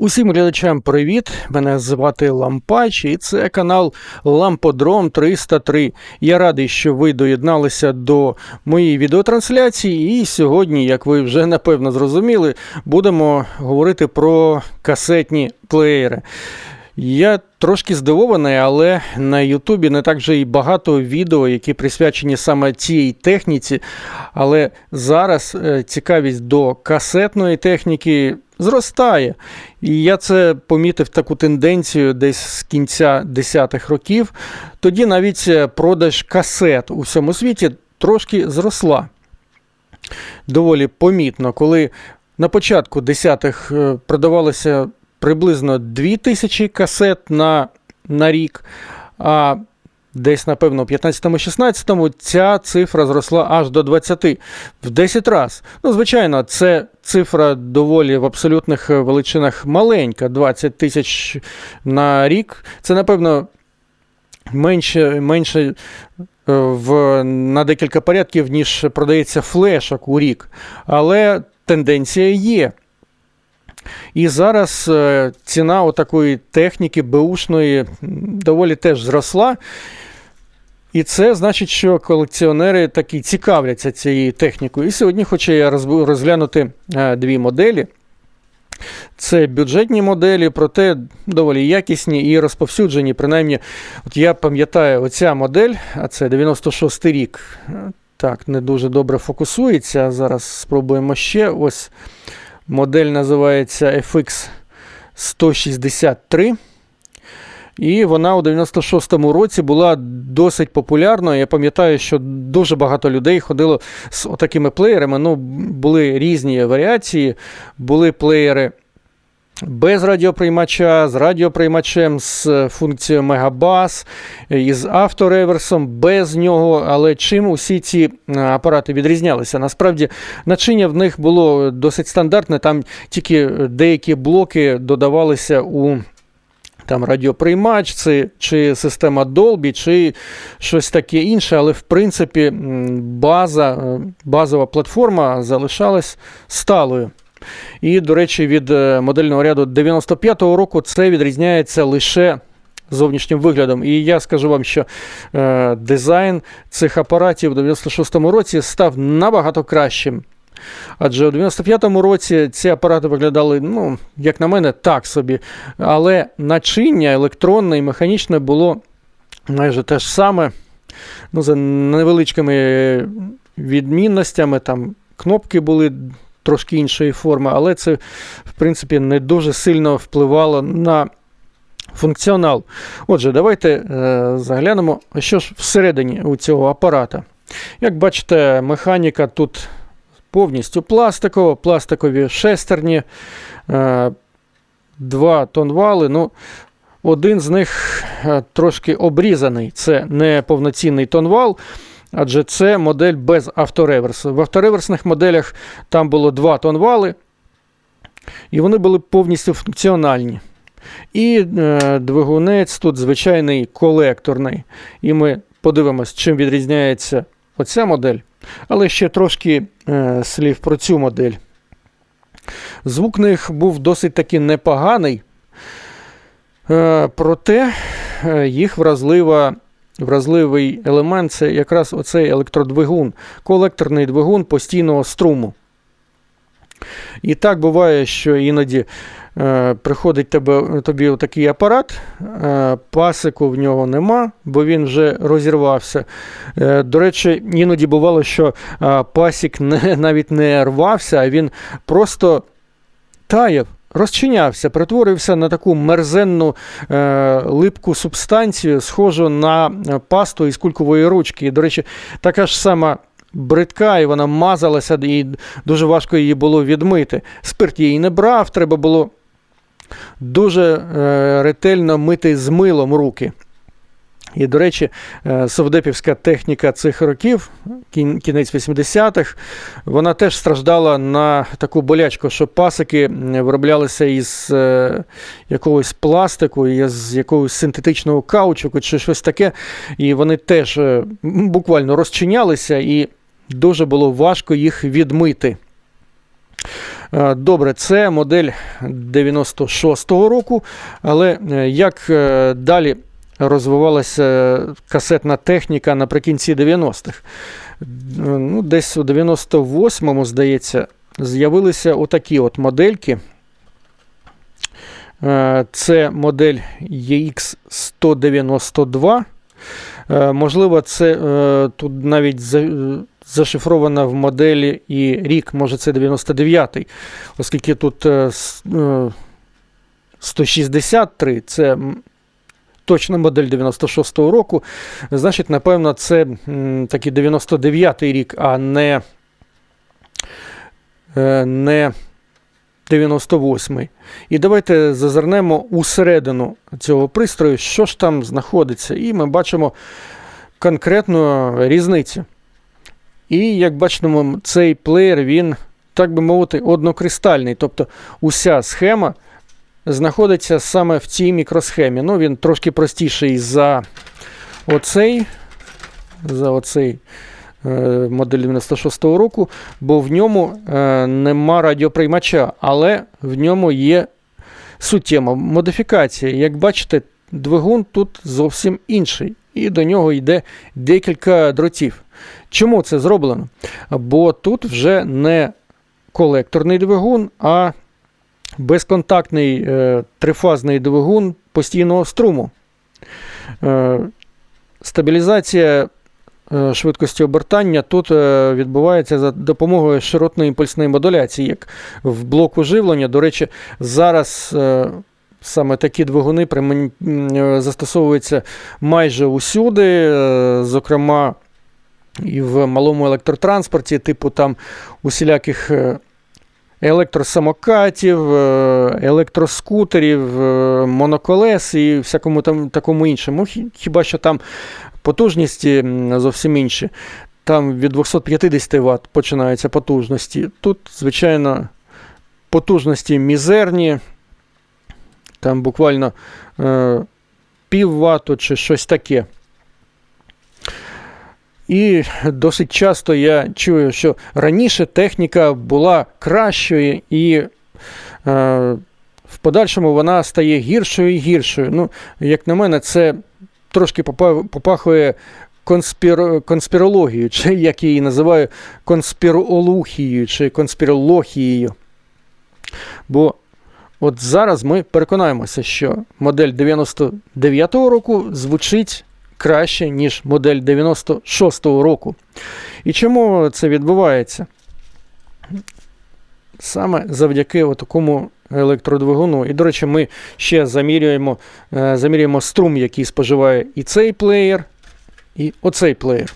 Усім глядачам привіт! Мене звати Лампач, і це канал Ламподром 303. Я радий, що ви доєдналися до моєї відеотрансляції. І сьогодні, як ви вже напевно зрозуміли, будемо говорити про касетні плеєри. Я трошки здивований, але на Ютубі не так вже і багато відео, які присвячені саме цій техніці. Але зараз е, цікавість до касетної техніки зростає. І я це помітив таку тенденцію десь з кінця 10-х років. Тоді навіть е, продаж касет у всьому світі трошки зросла. Доволі помітно, коли на початку 10-х е, продавалося приблизно 2000 касет на, на рік, а десь, напевно, у 15-16 ця цифра зросла аж до 20 в 10 разів. Ну, звичайно, це цифра доволі в абсолютних величинах маленька, 20 тисяч на рік. Це, напевно, менше, менше е, в, на декілька порядків, ніж продається флешок у рік. Але тенденція є. І зараз е, ціна отакої техніки Бушної доволі теж зросла. І це значить, що колекціонери такі цікавляться цією технікою. І сьогодні хочу я розглянути е, дві моделі. Це бюджетні моделі, проте доволі якісні і розповсюджені. Принаймні, от я пам'ятаю, оця модель, а це 96 й рік. е, Так, не дуже добре фокусується. Зараз спробуємо ще. Ось модель називається FX 163. І вона у 96-му році була досить популярною. Я пам'ятаю, що дуже багато людей ходило з отакими плеєрами. Ну, були різні варіації, були плеєри. Без радіоприймача, з радіоприймачем, з функцією Мегабас, із автореверсом, без нього. Але чим усі ці е, апарати відрізнялися? Насправді начиння в них було досить стандартне, там тільки деякі блоки додавалися у там радіоприймач, чи, чи система Dolby, чи щось таке інше, але в принципі база, е, базова платформа залишалась сталою. І, до речі, від е, модельного ряду 95-го року це відрізняється лише зовнішнім виглядом. І я скажу вам, що е, дизайн цих апаратів у 96-му році став набагато кращим. Адже у 95-му році ці апарати виглядали, ну, як на мене, так собі. Але начиння електронне і механічне було майже те ж саме. Ну, за невеличкими відмінностями, там кнопки були трошки іншої форми, але це, в принципі, не дуже сильно впливало на функціонал. Отже, давайте е, заглянемо, що ж всередині у цього апарата. Як бачите, механіка тут повністю пластикова, пластикові шестерні, е, два тонвали. Ну, один з них е, трошки обрізаний. Це не повноцінний тонвал, адже це модель без автореверсу. В автореверсних моделях там було два тонвали, і вони були повністю функціональні. І е, двигунець тут звичайний колекторний. І ми подивимось, чим відрізняється оця модель. Але ще трошки е, слів про цю модель. Звук них був досить таки непоганий, е, проте е, їх вразлива, вразливий елемент це якраз оцей електродвигун, колекторний двигун постійного струму. І так буває, що іноді е, приходить тебе, тобі такий апарат, е, пасику в нього нема, бо він вже розірвався. Е, до речі, іноді бувало, що е, пасік не, навіть не рвався, а він просто таяв. Розчинявся, перетворився на таку мерзенну е, липку субстанцію, схожу на е, пасту із кулькової ручки. І, до речі, така ж сама бридка, і вона мазалася, і дуже важко її було відмити. Спирт її не брав, треба було дуже е, ретельно мити з милом руки. І, до речі, е, совдепівська техніка цих років, кінець 80-х, вона теж страждала на таку болячку, що пасики вироблялися із е, якогось пластику, із якогось синтетичного каучуку чи щось таке. І вони теж буквально розчинялися, і дуже було важко їх відмити. Е, Добре, це модель 96-го року, але е, як е, далі розвивалася касетна техніка наприкінці 90-х? Е, Ну, десь у 98-му, здається, з'явилися отакі от модельки. Це модель EX192. Е, Можливо, це тут навіть за- е, в моделі і рік, може це 99-й, оскільки тут е, с- е, 163, це точна модель 96-го року. Значить, напевно, це такий 99-й рік, а не, е, не 98-й. І давайте зазирнемо усередину цього пристрою, що ж там знаходиться. І ми бачимо конкретну різницю. І як бачимо, цей плеєр, він, так би мовити, однокристальний. Тобто уся схема знаходиться саме в цій мікросхемі. Ну, він трошки простіший за оцей, за оцей е, модель 96-го року, бо в ньому е, нема радіоприймача, але в ньому є суттєва модифікація. Як бачите, двигун тут зовсім інший, і до нього йде декілька дротів. Чому це зроблено? Бо тут вже не колекторний двигун, а безконтактний е, трифазний двигун постійного струму. Е, стабілізація е, швидкості обертання тут е, відбувається за допомогою широтної імпульсної модуляції, як в блоку живлення. До речі, зараз е, саме такі двигуни е, застосовуються майже усюди, е, зокрема і в малому електротранспорті, типу там усіляких е, електросамокатів, е, електроскутерів, е, моноколес і всякому там такому іншому. Хіба що там потужності зовсім інші. Там від 250 Вт починаються потужності. Тут, звичайно, потужності мізерні, там буквально е, пів чи щось таке. І досить часто я чую, що раніше техніка була кращою, і е, в подальшому вона стає гіршою і гіршою. Ну, як на мене, це трошки попахує конспір... конспірологією, чи як я її називаю, конспірологією чи конспірологією. Бо от зараз ми переконаємося, що модель 99-го року звучить краще, ніж модель 96-го року. І чому це відбувається? Саме завдяки такому електродвигуну. І, до речі, ми ще замірюємо, е, замірюємо струм, який споживає і цей плеєр, і оцей плеєр.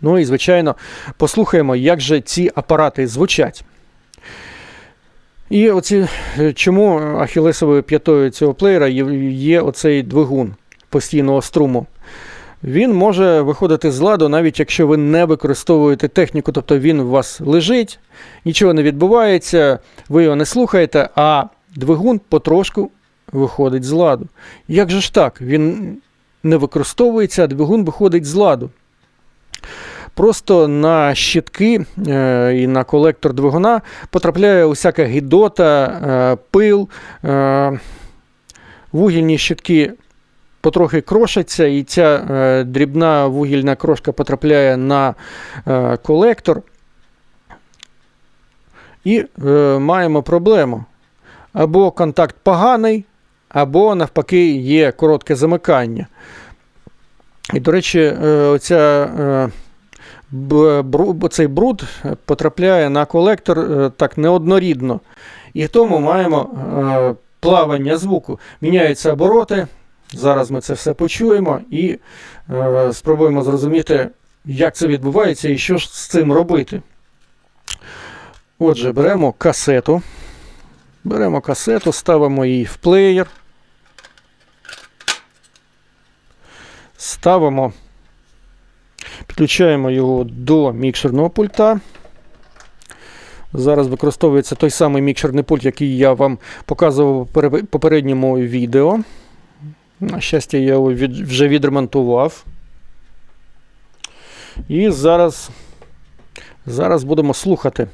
Ну і, звичайно, послухаємо, як же ці апарати звучать. І оці, е, чому ахілесовою п'ятою цього плеєра є, є оцей двигун постійного струму. Він може виходити з ладу, навіть якщо ви не використовуєте техніку, тобто він у вас лежить, нічого не відбувається, ви його не слухаєте, а двигун потрошку виходить з ладу. Як же ж так? Він не використовується, а двигун виходить з ладу. Просто на щитки е, і на колектор двигуна потрапляє усяка гідота, е, пил, е, вугільні щитки потрохи крошаться, і ця е, дрібна вугільна крошка потрапляє на е, колектор. І е, маємо проблему. Або контакт поганий, або навпаки є коротке замикання. І, до речі, оця, цей бруд потрапляє на колектор так неоднорідно. І тому маємо плавання звуку. Міняються обороти. Зараз ми це все почуємо і е, спробуємо зрозуміти, як це відбувається і що ж з цим робити. Отже, беремо касету. Беремо касету, ставимо її в плеєр. Ставимо, підключаємо його до мікшерного пульта. Зараз використовується той самий мікшерний пульт, який я вам показував у попередньому відео. На щастя, я його від, вже відремонтував. І зараз, зараз будемо слухати.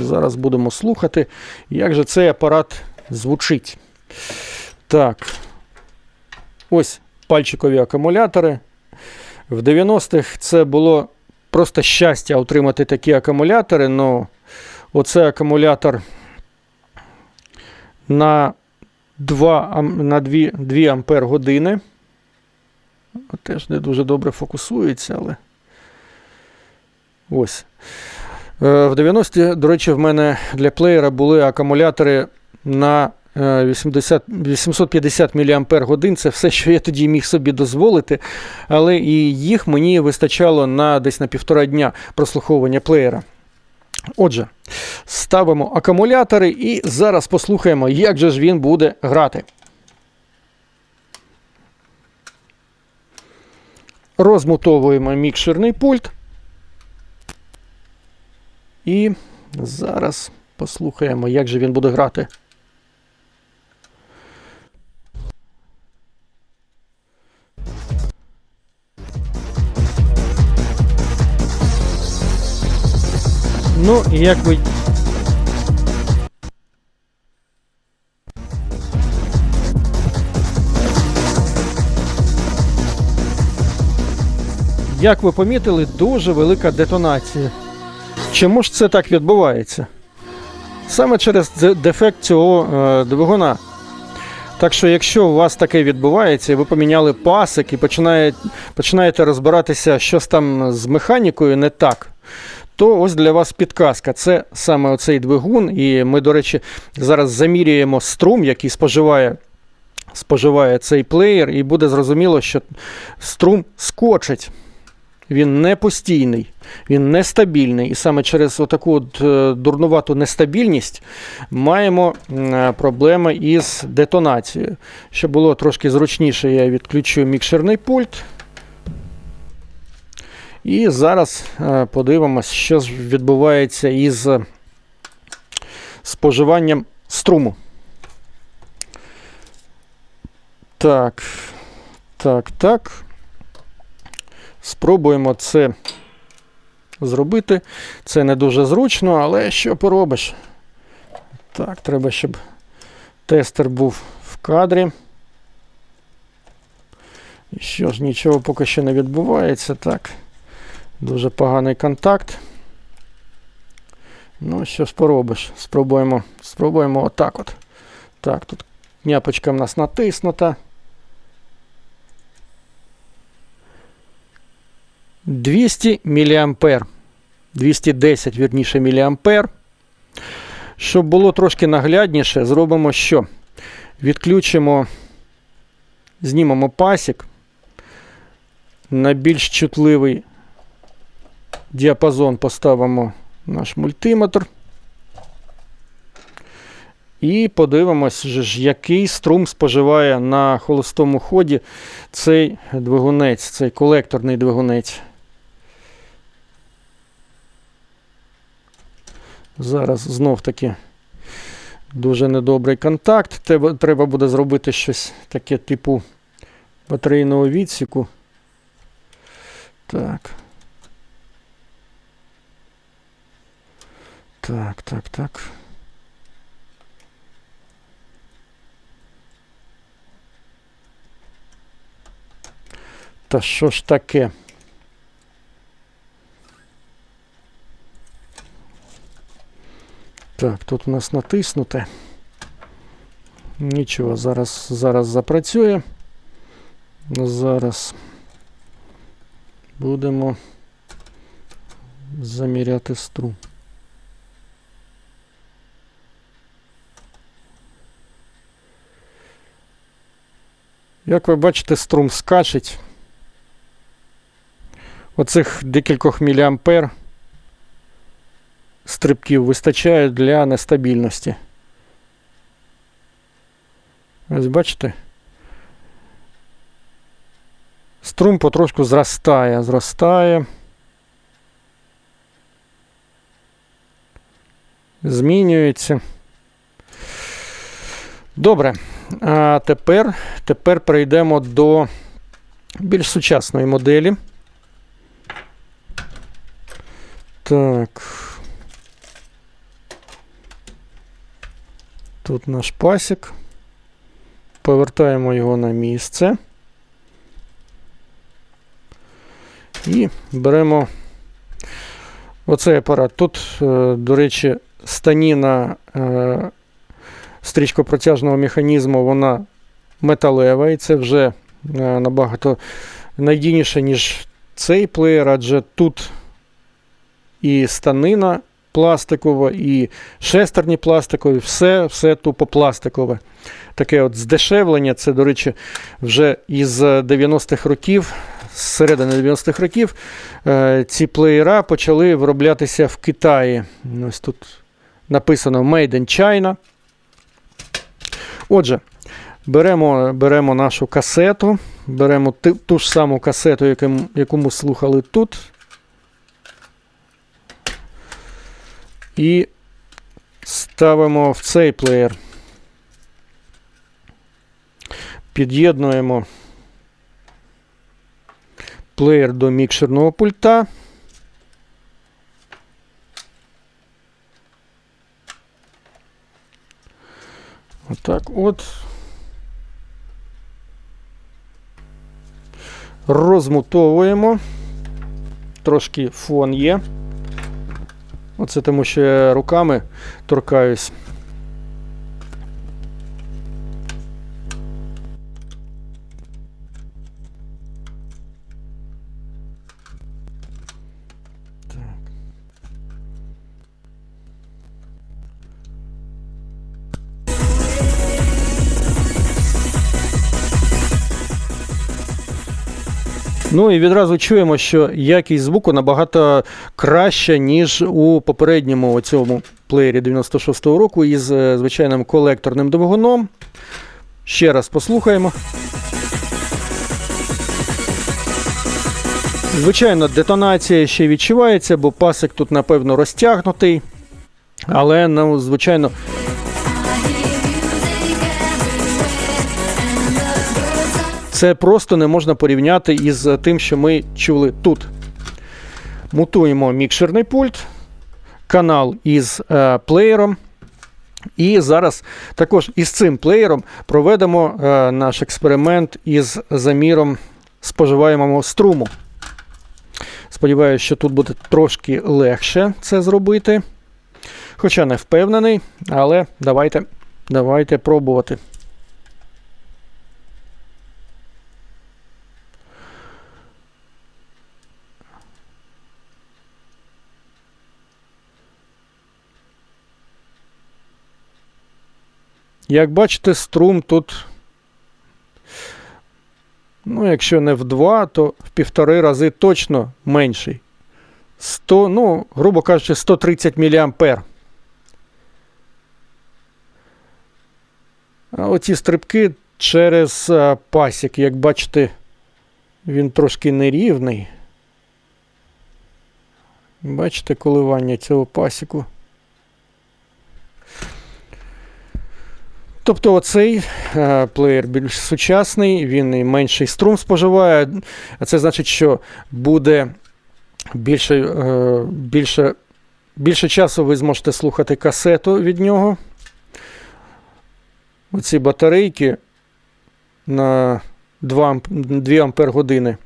Зараз будемо слухати, як же цей апарат звучить. Так. Ось пальчикові акумулятори. В 90-х це було просто щастя отримати такі акумулятори. Ну, оце акумулятор на 2, на 2, 2 ампер години. Теж не дуже добре фокусується, але. Ось. Е, В 90-ті, до речі, в мене для плеєра були акумулятори на е, 80, 850 мАч. Це все, що я тоді міг собі дозволити. Але і їх мені вистачало на десь на півтора дня прослуховування плеєра. Отже, ставимо акумулятори і зараз послухаємо, як же ж він буде грати. Розмутовуємо мікшерний пульт. І зараз послухаємо, як же він буде грати. Ну, і як ви. Як ви помітили, дуже велика детонація. Чому ж це так відбувається? Саме через дефект цього е, двигуна. Так що, якщо у вас таке відбувається, і ви поміняли пасик і починає, починаєте розбиратися, щось там з механікою не так, то ось для вас підказка. Це саме оцей двигун. І ми, до речі, зараз замірюємо струм, який споживає, споживає цей плеєр, і буде зрозуміло, що струм скочить. Він не постійний, він нестабільний. І саме через отаку от е, дурнувату нестабільність маємо е, проблеми із детонацією. Щоб було трошки зручніше, я відключу мікшерний пульт. І зараз е, подивимось, що ж відбувається із е, споживанням струму. Так, так, так. Спробуємо це зробити. Це не дуже зручно, але що поробиш? Так, треба, щоб тестер був в кадрі. Що ж, нічого поки що не відбувається. Так. Дуже поганий контакт. Ну, що ж поробиш? Спробуємо, спробуємо отак от. Так, тут княпочка в нас натиснута. 200 мА. 210, вірніше, мА. Щоб було трошки наглядніше, зробимо що? Відключимо, знімемо пасік на більш чутливий діапазон поставимо наш мультиметр. І подивимось, який струм споживає на холостому ході цей двигунець, цей колекторний двигунець. Зараз знов таки дуже недобрий контакт. Треба, буде зробити щось таке типу батарейного відсіку. Так. Так, так, так. Та що ж таке? Так, тут у нас натиснуте. Нічого, зараз, зараз запрацює. Зараз будемо заміряти струм. Як ви бачите, струм скачить. Оцих декількох міліампер стрибків вистачає для нестабільності. Ось бачите? Струм потрошку зростає, зростає. Змінюється. Добре. А тепер, тепер перейдемо до більш сучасної моделі. Так. Тут наш пасік. Повертаємо його на місце. І беремо оцей апарат. Тут, е, до речі, станіна е, стрічкопротяжного механізму, вона металева, і це вже е, набагато надійніше, ніж цей плеєр, адже тут і станина пластикова, і шестерні пластикові, все, все тупо пластикове. Таке от здешевлення, це, до речі, вже із 90-х років, з середини 90-х років, е, ці плеєра почали вироблятися в Китаї. Ось тут написано Made in China. Отже, беремо, беремо нашу касету, беремо ту ж саму касету, яку, яку ми слухали тут. І ставимо в цей плеєр. Під'єднуємо плеєр до мікшерного пульта. Отак от. Розмутовуємо. Трошки фон є. Оце тому, що я руками торкаюсь. Ну і відразу чуємо, що якість звуку набагато краща, ніж у попередньому цьому плеєрі 96-го року із е, звичайним колекторним двигуном. Ще раз послухаємо. Звичайно, детонація ще відчувається, бо пасик тут, напевно, розтягнутий. Але, ну, звичайно, Це просто не можна порівняти із тим, що ми чули тут. Мутуємо мікшерний пульт, канал із е, плеєром. І зараз також із цим плеєром проведемо е, наш експеримент із заміром споживаємого струму. Сподіваюся, що тут буде трошки легше це зробити. Хоча не впевнений, але давайте, давайте пробувати. Як бачите, струм тут, ну, якщо не в два, то в півтори рази точно менший. 100, ну, грубо кажучи, 130 мА. А оці стрибки через пасік, як бачите, він трошки нерівний. Бачите коливання цього пасіку. Тобто оцей е, плеєр більш сучасний, він менший струм споживає. А це значить, що буде більше, е, більше, більше часу ви зможете слухати касету від нього. Оці батарейки на 2, амп- 2 ампер години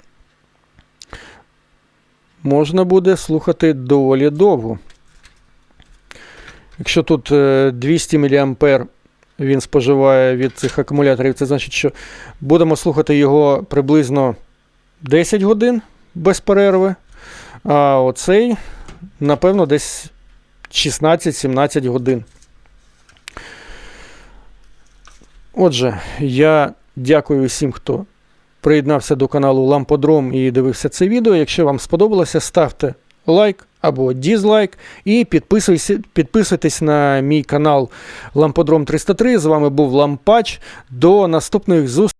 можна буде слухати доволі довго. Якщо тут е, 200 мА він споживає від цих акумуляторів, це значить, що будемо слухати його приблизно 10 годин без перерви. А оцей, напевно, десь 16-17 годин. Отже, я дякую всім, хто приєднався до каналу Ламподром і дивився це відео. Якщо вам сподобалося, ставте лайк або дізлайк і підписуйся- підписуйтесь на мій канал Ламподром 303. З вами був Лампач. До наступних зустрічей.